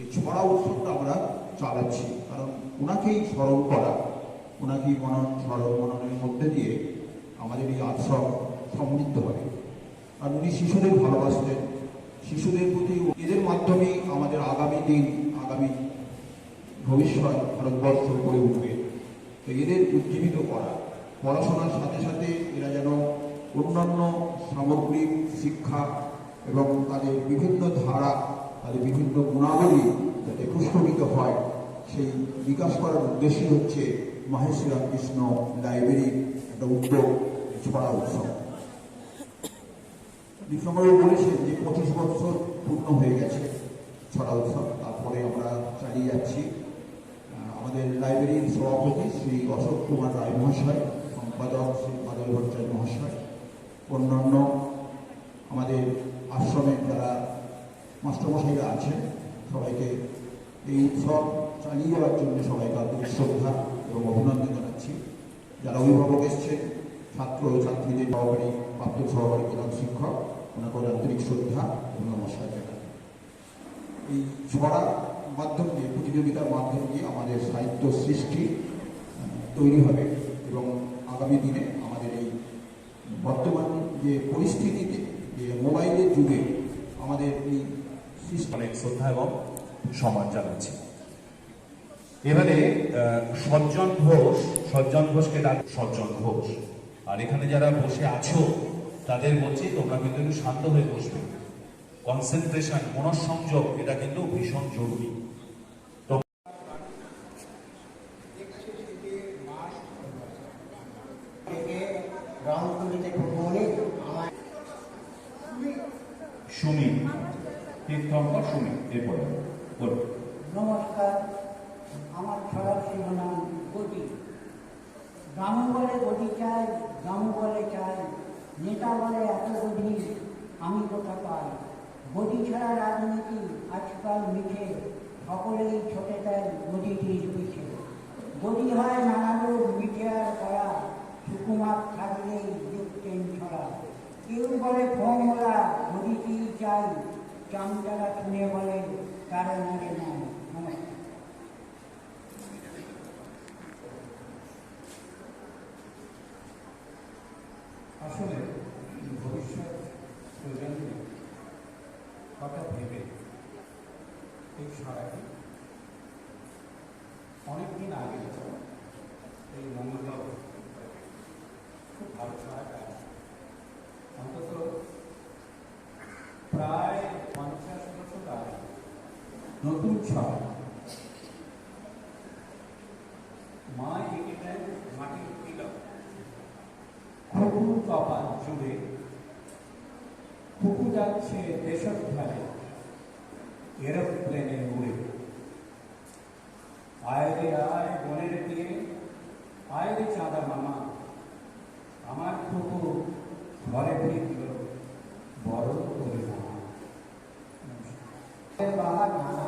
এই ছড়া উৎসবটা আমরা চালাচ্ছি। কারণ ওনাকেই স্মরণ করা, ওনাকেই মনন, স্মরণ মননের মধ্যে দিয়ে আমাদের এই আশ্রম সমৃদ্ধ হবে আর উনি শিশুদের ভালোবাসতেন। শিশুদের প্রতি এদের মাধ্যমেই আমাদের আগামী দিন, আগামী ভবিষ্যৎ ভারতবর্ষ গড়ে উঠবে। তো এদের উজ্জীবিত করা, পড়াশোনার সাথে সাথে এরা যেন অন্যান্য সামগ্রিক শিক্ষা এবং তাদের বিভিন্ন ধারা তাদের বিভিন্ন গুণাবলী যাতে পুষ্পবিত হয়, সেই বিকাশ করার উদ্দেশ্যই হচ্ছে মহেশ রামকৃষ্ণ লাইব্রেরির একটা উদ্যোগ ছড়া উৎসব। বিক্রমবাবু বলেছেন যে পঁচিশ বছর পূর্ণ হয়ে গেছে ছড়া উৎসব। তারপরে আমরা চালিয়ে যাচ্ছি। আমাদের লাইব্রেরির সভাপতি শ্রী অশোক কুমার রায় মহাশয় সম্পাদক শ্রী মাধব ভট্টাচার্য মহাশয়, অন্যান্য আমাদের আশ্রমের যারা মাস্টারমশাইরা আছেন, সবাইকে এই উৎসব চালিয়ে যাওয়ার জন্য সবাইকে আন্তরিক শ্রদ্ধা এবং অভিনন্দন জানাচ্ছি। যারা অভিভাবক এসছেন, ছাত্র ও ছাত্রীদের সহকারী, প্রাপ্ত সহকারী প্রধান শিক্ষক, ওনাকে আন্তরিক শ্রদ্ধা এবং নমস্কার জানাই। এই ছড়া মাধ্যম দিয়ে, প্রতিযোগিতার মাধ্যম দিয়ে আমাদের সাহিত্য সৃষ্টি তৈরি হবে এবং আগামী দিনে আমাদের এই বর্তমান যে পরিস্থিতিতে, যে মোবাইলের যুগে, আমাদের এই অনেক শ্রদ্ধা এবং সম্মান জানাচ্ছি। এবারে সজ্জন ঘোষ, সজ্জন ঘোষকে ডাক, সজ্জন ঘোষ। আর এখানে যারা বসে আছো, তাদের বলছি তোমরা কিন্তু একটু শান্ত হয়ে বসবে। কনসেন্ট্রেশন, মনঃসংযোগ, এটা কিন্তু ভীষণ জরুরি থেকে রংপুরিতে ভ্রমণে আমার সুমি তীর্থঙ্কর সুমি এরপরে বলুন নমস্কার আমার শিরোনাম গতি গ্রাম বলে গতি চাই গ্রাম বলে চাই। নেতা বলে এত গভীর আমি কোথা পাই? গতি ছাড়া রাজনীতি আজকাল মিঠে সকলেই ছোটে তাই গদিটির পিছে। হয় নানা রোগ মিঠে আর করা সুকুমার থাকলেই দেখতেন ছড়া কেউ বলে ফোমলা গদিটি চাই চামচারা শুনে বলে তারা নারে নাই নমস্কার আসলে ভবিষ্যৎ প্রজন্মে কথা ভেবে এই সারাটি অনেকদিন আগে এই মঙ্গলবার খুব ভালো ছাড়াটা অন্তত প্রায় পঞ্চাশ বছর আগে নতুন ছড়া মা এঁকে দেন মাটির তিলক কপাল জুড়ে। খুকু যাচ্ছে দেশোদ্ধারে এরোপ্লেনে উড়ে। আয় রে আয় বনের দিয়ে আয় রে চাঁদা মামা। আমার খুকু ঘরে ফিরল, বড় করে বাহার নানা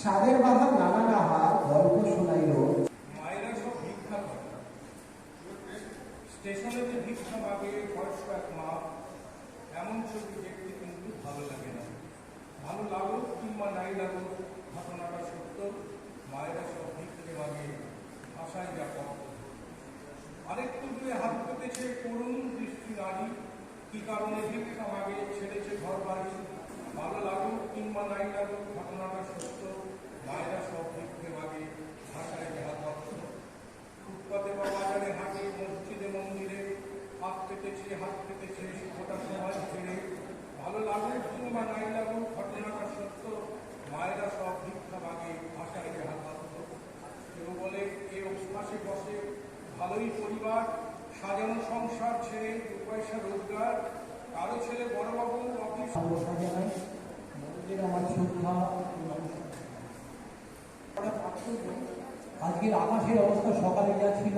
সাদের বাহার নানা আহার গল্প শোনাইল মায়েরা সব ভিক্ষা করে স্টেশনে যে ভিক্ষা মাগে বয়স্ক এক মা এমন ছবি দেখতে কিন্তু ভালো লাগে না। ভালো লাগল কিংবা নাই লাগল, ঘটনাটা সত্য, মায়েরা সব ভিক্ষে মাগে আশায় যা আরেকটু দূরে হাত পেতেছে করুণ দৃষ্টি নারী, কি কারণে ভিক্ষা মাগে, ছেড়েছে ঘর বাড়ি? ভালো লাগল কিংবা নাই লাগল, ঘটনাটা সত্য, মায়েরা সব ভিক্ষে মাগে, ভাষায় যাহা তথ্য ফুটপাতে বা বাজারে হাটে মসজিদে মন্দিরে হাত পেতেছে হাত পেতেছে গোটা সমাজ ছেড়ে ভালো লাগল কিংবা নাই লাগল ঘটনাটা সত্য মায়েরা সব ভিক্ষা মাগে ভাষায় যাহা তথ্য কেউ বলে কেউ পাশে বসে ভালোই পরিবার সাজানো ছেড়ে দু পয়সা রোজগার কারও ছেলে বড়বাবু অফিস আমার শ্রদ্ধা আজকের আকাশের অবস্থা সকালে যা ছিল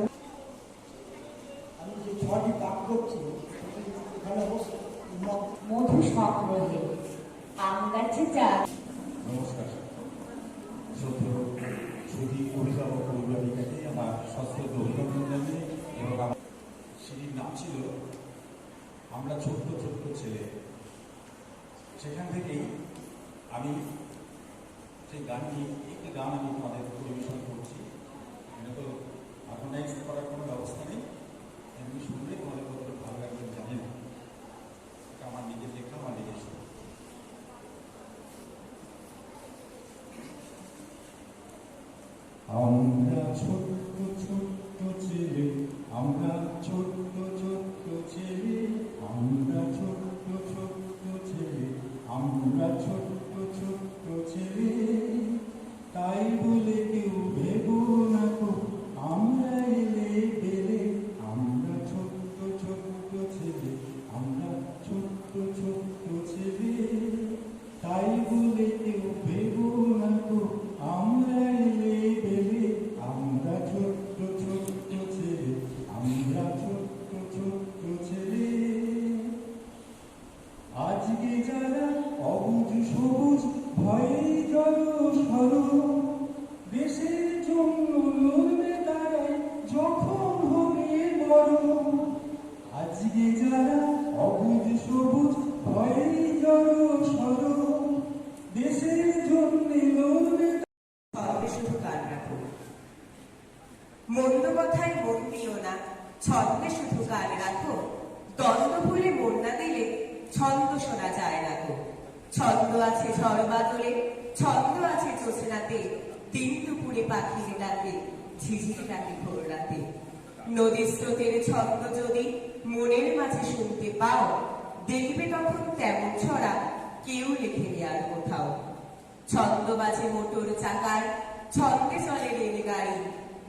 আমি যে ছটি পাক করছি মধু স্বপ্নহে আম গাছে চাষ নমস্কার। শ্রদ্ধেয় সুধী অভিভাবক অভিভাবিকাকে আমার সশ্রদ্ধ অভিনন্দন জানিয়ে এবং সেটির নাম ছিল আমরা ছোট্ট ছোট্ট ছেলে। সেখান থেকেই আমি সেই গানটি, একটি গান আমি তোমাদের পরিবেশন করছি। এটা তো অর্গানাইজ করার কোনো ব্যবস্থা নেই। এমনি শুনলে তোমাদের কতটা ভালো লাগবে জানি না। এটা আমার নিজের লেখা, আমার নিজের। আমরা ছোট্ট ছোট্ট ছেলে আমরা ছোট্ট ছোট্ট ছেলে আমরা ছোট্ট ছোট্ট ছেলে আমরা ছোট্ট ছোট্ট ছেলে। ছন্দে আছে ঝড় ছন্দ আছে জোছনাতে দিন দুপুরে পাখির ডাকে, ঝিঝির ডাকে ভোর নদীর স্রোতের ছন্দ যদি মনের মাঝে শুনতে পাও, দেখবে তখন তেমন ছড়া কেউ লেখেনি আর কোথাও। ছন্দ বাজে মোটর চাকার ছন্দে চলে রেলগাড়ি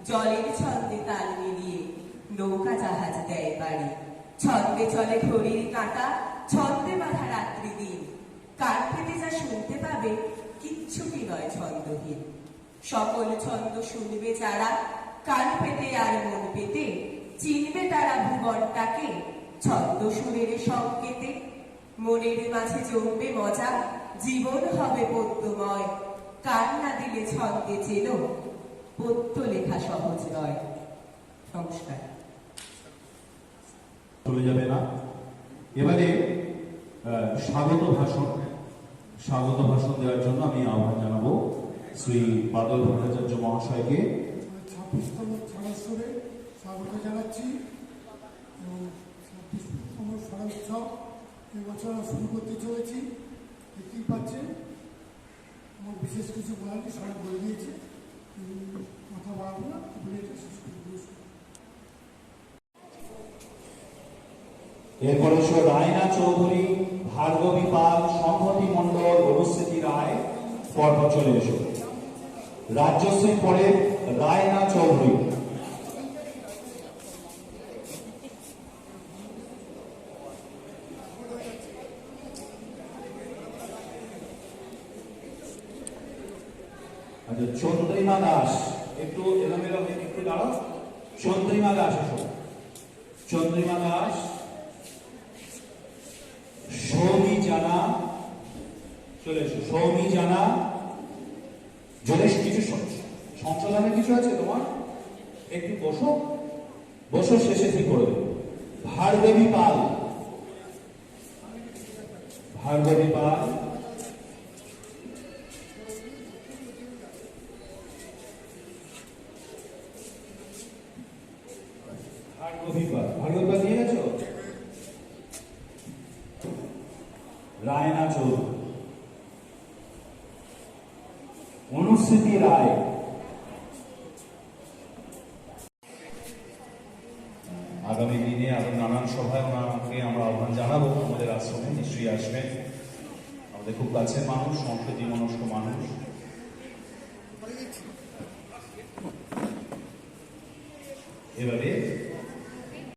জলের ছন্দে তাল মিলিয়ে নৌকা জাহাজ দেয় বাড়ি। ছন্দে চলে ঘড়ির কাঁটা, ছন্দে বাঁধা রাত্রি দিন। কার পেতে যা শুনতে পাবে কিচ্ছু কি নয় ছন্দহীন। সকল ছন্দ শুনবে যারা, কান পেতে আর মন পেতে চিনবে তারা ভুবনটাকে ছন্দ সুরের সংকেতে। মনের মাঝে জমবে মজা জীবন হবে পদ্যময় কান না দিলে ছন্দে চেন পদ্য লেখা সহজ নয়। নমস্কার। চলে যাবে না? এবারে আহ, স্বাগত ভাষণ স্বাগত ভাষণ দেওয়ার জন্য আমি আহ্বান জানাব শ্রী বাদল ভট্টাচার্য মহাশয়কে। ছাব্বিশতম স্বাগত জানাচ্ছি। এবং ছাব্বিশতম সারা উৎসব এবছর শুরু করতে চলেছি। দেখতেই পাচ্ছেন, আমার বিশেষ কিছু বলার সবাই বলে দিয়েছে। কথা বাড়াবো না এটা শেষ ছিল রায়না চৌধুরী, ভার্গবী পাল, সম্মতি মণ্ডল অনুস্থিতি রায়, পরপর চলে এসো। রাজ্যশ্রী পরে রায়না চৌধুরী। আচ্ছা চন্দ্রিমা দাস, একটু এলোমেলো একটু দাঁড়াও। চন্দ্রিমা দাস, এসো। চন্দ্রিমা দাস, সৌমি জানা, চলে এসো। সৌমি জানা, জলেশ, কিছু সংশোধনের কিছু আছে তোমার? একটু বসো। বসো, শেষে ঠিক করে দেবো। ভার্গবী পাল। ভার্গবী পাল। আগামী দিনে আরও নানান সভায় ওনাকে আমরা আহ্বান জানাব। আমাদের আশ্রমে নিশ্চয়ই আসবেন। আমাদের খুব কাছের মানুষ সংসদীয় মনস্ক মানুষ। এবারে